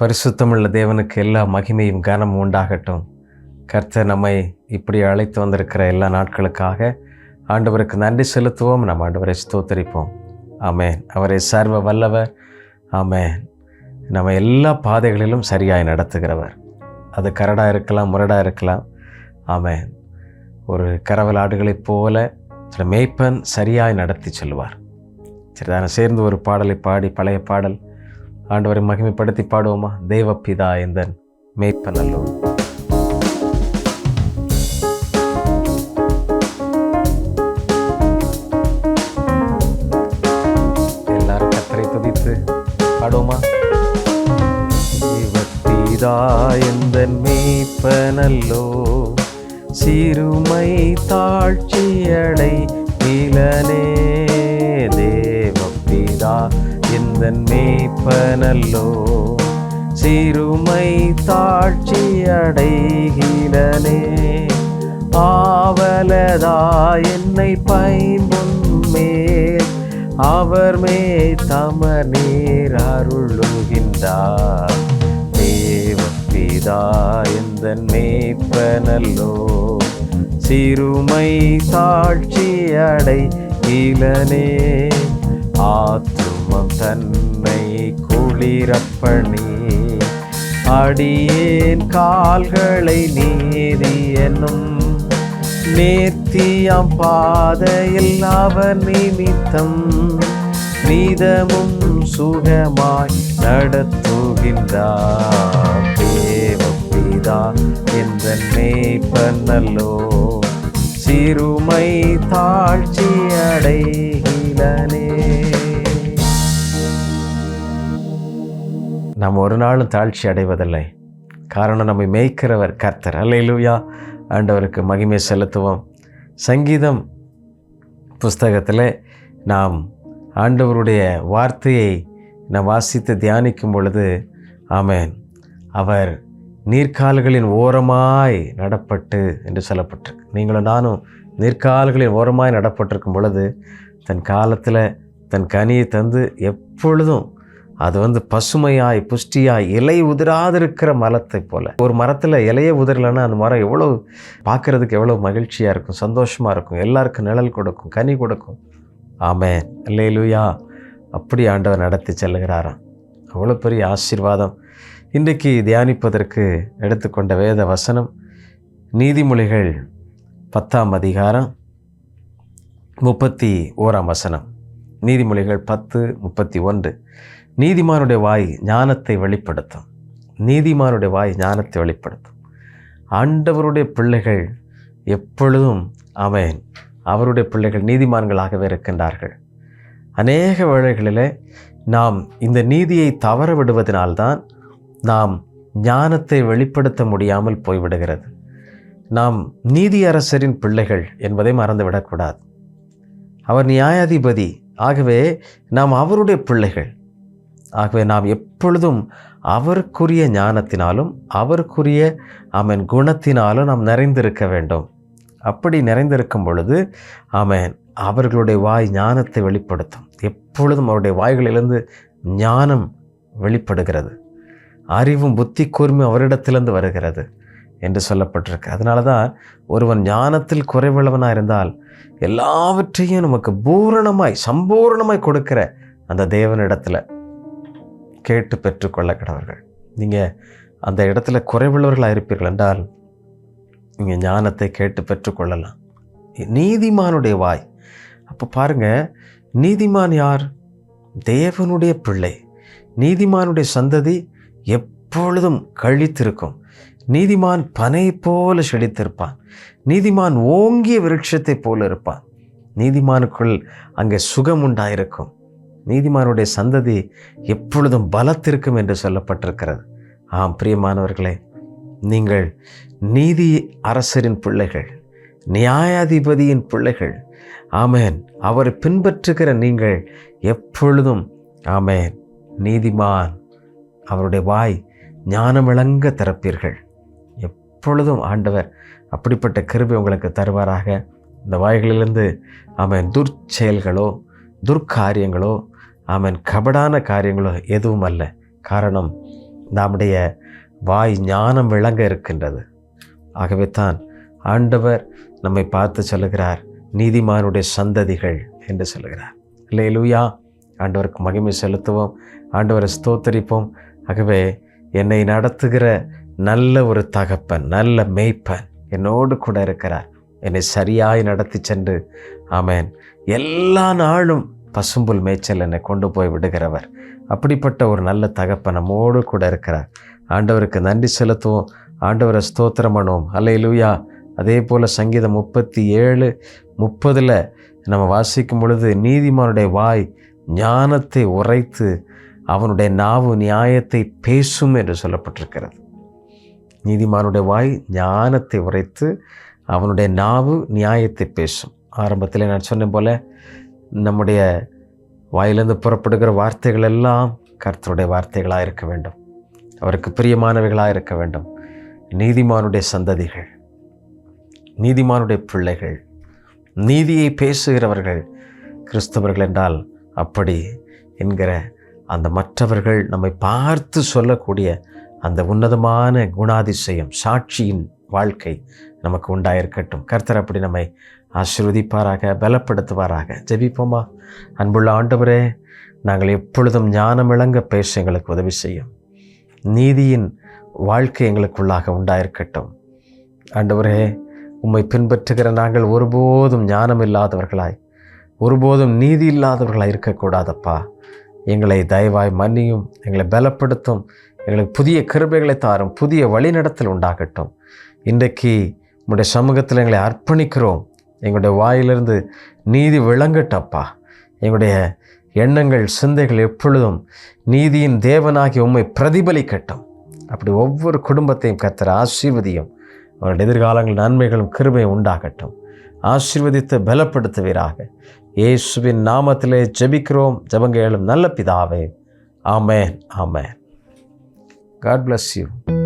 பரிசுத்தமுள்ள தேவனுக்கு எல்லா மகிமையும் கனமும் உண்டாகட்டும். கர்த்தர் நம்மை இப்படி அழைத்து வந்திருக்கிற எல்லா நாட்களுக்காக ஆண்டவருக்கு நன்றி செலுத்துவோம். நம்ம ஆண்டவரை ஸ்தோத்தரிப்போம். ஆமேன். அவரை சர்வ வல்லவர். ஆமேன். நம்ம எல்லா பாதைகளிலும் சரியாய் நடத்துகிறவர். அது கரடாக இருக்கலாம் முரடாக இருக்கலாம். ஆமேன். ஒரு கரவல் ஆடுகளைப் போல சில மேய்ப்பன் சரியாய் நடத்தி செல்வார். சரி தானே சேர்ந்து ஒரு பாடலை பாடி பழைய பாடல். ஆண்டவரை மகிமைப்படுத்தி பாடுவோமா? தேவப்பிதா எந்தன் மேய்ப்பன் அல்லோ எல்லாரும் கத்தரை துதித்து பாடுவோமா? தேவப்பிதா எந்தன் மேய்ப்பனல்லோ. சிறுமை தாழ்ச்சியடை இளனே தேவப்பிதா எந்தன் மேய்ப்பனல்லோ சிறுமை தாழ்ச்சியடைகிலனே ஆவலதா என்னை பைம்புன் அவர் மே தமர் நீர் அருளுகின்றார் தேவப்பிதா எந்தன் மேய்ப்பனல்லோ சிறுமை தாழ்ச்சி அடை இளனே ஆத்து ஆத்துமம் தன்னை குளிரப்பணி. அடியேன் கால்களை நீதி என்னும் நேர்த்தியாம் பாதையில் அவர் நிமித்தம் நீதமும் சுகமாய் நடத்துகின்றார் தேவப்பிதா எந்த மேய்ப்பன்னல்லோ சிறுமை தாழ்ச்சி அடைகிலனே. நாம் ஒரு நாளும் தாழ்ச்சி அடைவதில்லை. காரணம் நம்மை மேய்க்கிறவர் கர்த்தர். அல்லேலூயா. ஆண்டவருக்கு மகிமை செலுத்துவோம். சங்கீதம் புஸ்தகத்தில் நாம் ஆண்டவருடைய வார்த்தையை நாம் வாசித்து தியானிக்கும் பொழுது ஆமேன். அவர் நீர்க்கால்களின் ஓரமாய் நடப்பட்டு என்று சொல்லப்பட்டிருக்கு. நீங்களும் நானும் நீர்க்கால்களின் ஓரமாய் நடப்பட்டிருக்கும் பொழுது தன் காலத்தில் தன் கனியை தந்து எப்பொழுதும் அது வந்து பசுமையாய் புஷ்டியாய் இலை உதிராதிருக்கிற மரத்தை போல. ஒரு மரத்தில் இலையே உதிரலைன்னா அந்த மரம் எவ்வளோ பார்க்கறதுக்கு எவ்வளோ மகிழ்ச்சியாக இருக்கும் சந்தோஷமாக இருக்கும். எல்லாருக்கும் நிழல் கொடுக்கும் கனி கொடுக்கும். ஆமே இல்லையிலுயா அப்படி ஆண்டவர் நடத்தி செல்லுகிறாராம். அவ்வளோ பெரிய ஆசீர்வாதம். இன்றைக்கு தியானிப்பதற்கு எடுத்துக்கொண்ட வேத வசனம் நீதிமொழிகள் பத்தாம் அதிகாரம் முப்பத்தி ஓராம் வசனம். நீதிமொழிகள் பத்து முப்பத்தி ஒன்று. நீதிமானுடைய வாய் ஞானத்தை வெளிப்படுத்தும். நீதிமானுடைய வாய் ஞானத்தை வெளிப்படுத்தும். ஆண்டவருடைய பிள்ளைகள் எப்பொழுதும் அவன் அவருடைய பிள்ளைகள் நீதிமான்களாகவே இருக்கின்றார்கள். அநேக வேளைகளில் நாம் இந்த நீதியை தவற விடுவதனால்தான் நாம் ஞானத்தை வெளிப்படுத்த முடியாமல் போய்விடுகிறது. நாம் நீதியரசரின் பிள்ளைகள் என்பதை மறந்துவிடக்கூடாது. அவர் நியாயாதிபதி ஆகவே நாம் அவருடைய பிள்ளைகள். ஆகவே நாம் எப்பொழுதும் அவருக்குரிய ஞானத்தினாலும் அவருக்குரிய அவன் குணத்தினாலும் நாம் நிறைந்திருக்க வேண்டும். அப்படி நிறைந்திருக்கும் பொழுது அவன் அவர்களுடைய வாய் ஞானத்தை வெளிப்படுத்தும். எப்பொழுதும் அவருடைய வாய்களிலிருந்து ஞானம் வெளிப்படுகிறது. அறிவும் புத்தி கூர்மையும் அவரிடத்திலிருந்து வருகிறது. என்று சொல்லப்பட்டிருக்கு. அதனால தான் ஒருவன் ஞானத்தில் குறைவுள்ளவனாக இருந்தால் எல்லாவற்றையும் நமக்கு பூரணமாய் சம்பூரணமாய் கொடுக்கிற அந்த தேவனிடத்தில் கேட்டு பெற்றுக்கொள்ள கடவர்கள். நீங்கள் அந்த இடத்துல குறைவுள்ளவர்களாக இருப்பீர்கள் என்றால் நீங்கள் ஞானத்தை கேட்டு பெற்றுக்கொள்ளலாம் நீதிமானுடைய வாய். அப்போ பாருங்க நீதிமான் யார்? தேவனுடைய பிள்ளை. நீதிமானுடைய சந்ததி எப்பொழுதும் கழித்திருக்கும். நீதிமான் பனை போல செழித்திருப்பான். நீதிமான் ஓங்கிய விருட்சத்தை போல இருப்பான். நீதிமானுக்குள் அங்கே சுகம் உண்டாயிருக்கும். நீதிமானுடைய சந்ததி எப்பொழுதும் பலத்திருக்கும் என்று சொல்லப்பட்டிருக்கிறது. ஆம் பிரியமானவர்களே நீங்கள் நீதி அரசரின் பிள்ளைகள் நியாயாதிபதியின் பிள்ளைகள். ஆமேன். அவரை பின்பற்றுகிற நீங்கள் எப்பொழுதும் ஆமேன். நீதிமான் அவருடைய வாய் ஞானமிழங்க திறப்பீர்கள். எப்பொழுதும் ஆண்டவர் அப்படிப்பட்ட கிருபை உங்களுக்கு தருவாராக. இந்த வாய்களிலிருந்து அவன் துர்ச்செயல்களோ துர்க்காரியங்களோ அவன் கபடான காரியங்களோ எதுவும் அல்ல. காரணம் நம்முடைய வாய் ஞானம் விளங்க இருக்கின்றது. ஆகவே தான் ஆண்டவர் நம்மை பார்த்து சொல்லுகிறார். நீதிமானுடைய சந்ததிகள் என்று சொல்லுகிறார். இல்லை லூயா ஆண்டவருக்கு மகிமை செலுத்துவோம். ஆண்டவரை ஸ்தோத்தரிப்போம். ஆகவே என்னை நடத்துகிற நல்ல ஒரு தகப்பன் நல்ல மேய்ப்பன் என்னோடு கூட இருக்கிறார். என்னை சரியாய் நடத்தி சென்று ஆமேன். எல்லா நாளும் பசும்புல் மேய்ச்சல் என்னை கொண்டு போய் விடுகிறவர். அப்படிப்பட்ட ஒரு நல்ல தகப்பன் நம்மோடு கூட இருக்கிறார். ஆண்டவருக்கு நன்றி செலுத்துவோம். ஆண்டவரை ஸ்தோத்திரம் பண்ணுவோம். அல்லை லூயா அதே போல் சங்கீதம் முப்பத்தி ஏழு முப்பதில் நம்ம வாசிக்கும் பொழுது நீதிமானுடைய வாய் ஞானத்தை உரைத்து அவனுடைய நாவு நியாயத்தை பேசும் என்று சொல்லப்பட்டிருக்கிறது. நீதிமானுடைய வாய் ஞானத்தை உரைத்து அவனுடைய நாவு நியாயத்தை பேசும். ஆரம்பத்தில் நான் சொன்னேன் போல நம்முடைய வாயிலிருந்து புறப்படுகிற வார்த்தைகள் எல்லாம் கர்த்தருடைய வார்த்தைகளாக இருக்க வேண்டும். அவருக்கு பிரியமானவைகளாக இருக்க வேண்டும். நீதிமானுடைய சந்ததிகள் நீதிமானுடைய பிள்ளைகள் நீதியை பேசுகிறவர்கள் கிறிஸ்தவர்கள் என்றால் அப்படி என்கிற அந்த மற்றவர்கள் நம்மை பார்த்து சொல்லக்கூடிய அந்த உன்னதமான குணாதிசயம் சாட்சியின் வாழ்க்கை நமக்கு உண்டாயிருக்கட்டும். கர்த்தர் அப்படி நம்மை ஆசிர்வதிப்பாராக பலப்படுத்துவாராக. ஜெபிப்போமா? அன்புள்ள ஆண்டவரே நாங்கள் எப்பொழுதும் ஞானம் இழங்க பேச எங்களுக்கு உதவி செய்யும். நீதியின் வாழ்க்கை எங்களுக்குள்ளாக உண்டாயிருக்கட்டும். ஆண்டவரே உம்மை பின்பற்றுகிற நாங்கள் ஒருபோதும் ஞானம் இல்லாதவர்களாய் ஒருபோதும் நீதி இல்லாதவர்களாய் இருக்கக்கூடாதப்பா. எங்களை தயவாய் மன்னியும் எங்களை பலப்படுத்தும் எங்களுக்கு புதிய கிருபைகளை தாரும் புதிய வழிநடத்தல் உண்டாகட்டும். இன்றைக்கு உங்களுடைய சமூகத்தில் எங்களை அர்ப்பணிக்கிறோம். எங்களுடைய வாயிலிருந்து நீதி விளங்கட்டப்பா. எங்களுடைய எண்ணங்கள் சிந்தைகள் எப்பொழுதும் நீதியின் தேவனாகி உம்மை பிரதிபலிக்கட்டும். அப்படி ஒவ்வொரு குடும்பத்தையும் கத்துற ஆசீர்வதியும். அவருடைய எதிர்காலங்கள் நன்மைகளும் கிருபையும் உண்டாகட்டும். ஆசீர்வதித்து பலப்படுத்துவீராக. இயேசுவின் நாமத்திலே ஜெபிக்கிறோம். ஜபங்க ஏழும் நல்ல பிதாவே. ஆமேன் ஆமேன். God bless you.